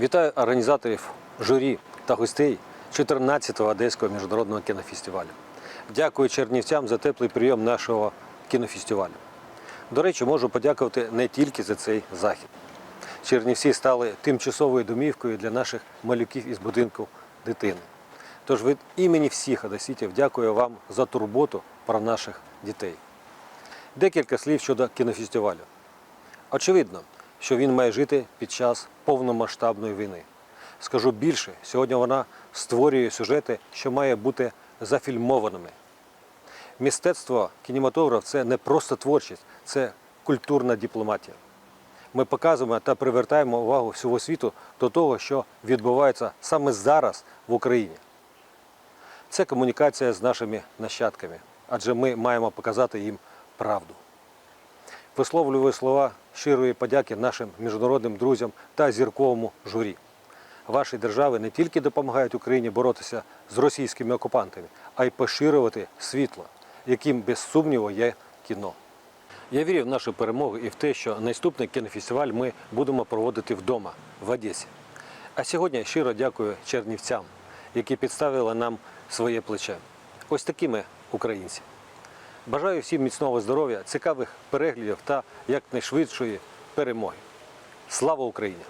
Вітаю організаторів журі та гостей 14-го Одеського міжнародного кінофестивалю. Дякую чернівцям за теплий прийом нашого кінофестивалю. До речі, можу подякувати не тільки за цей захід. Чернівці стали тимчасовою домівкою для наших малюків із будинку дитини. Тож від імені всіх одеситів дякую вам за турботу про наших дітей. Декілька слів щодо кінофестивалю. Очевидно, що він має жити під час повномасштабної війни. Скажу більше, сьогодні вона створює сюжети, що має бути зафільмованими. Мистецтво, кінематограф це не просто творчість, це культурна дипломатія. Ми показуємо та привертаємо увагу всього світу до того, що відбувається саме зараз в Україні. Це комунікація з нашими нащадками, адже ми маємо показати їм правду. Висловлюю слова щирої подяки нашим міжнародним друзям та зірковому журі. Ваші держави не тільки допомагають Україні боротися з російськими окупантами, а й поширювати світло, яким без сумніву є кіно. Я вірю в нашу перемогу і в те, що наступний кінофестиваль ми будемо проводити вдома, в Одесі. А сьогодні щиро дякую чернівцям, які підставили нам своє плече. Ось такі ми українці. Бажаю всім міцного здоров'я, цікавих переглядів та якнайшвидшої перемоги. Слава Україні!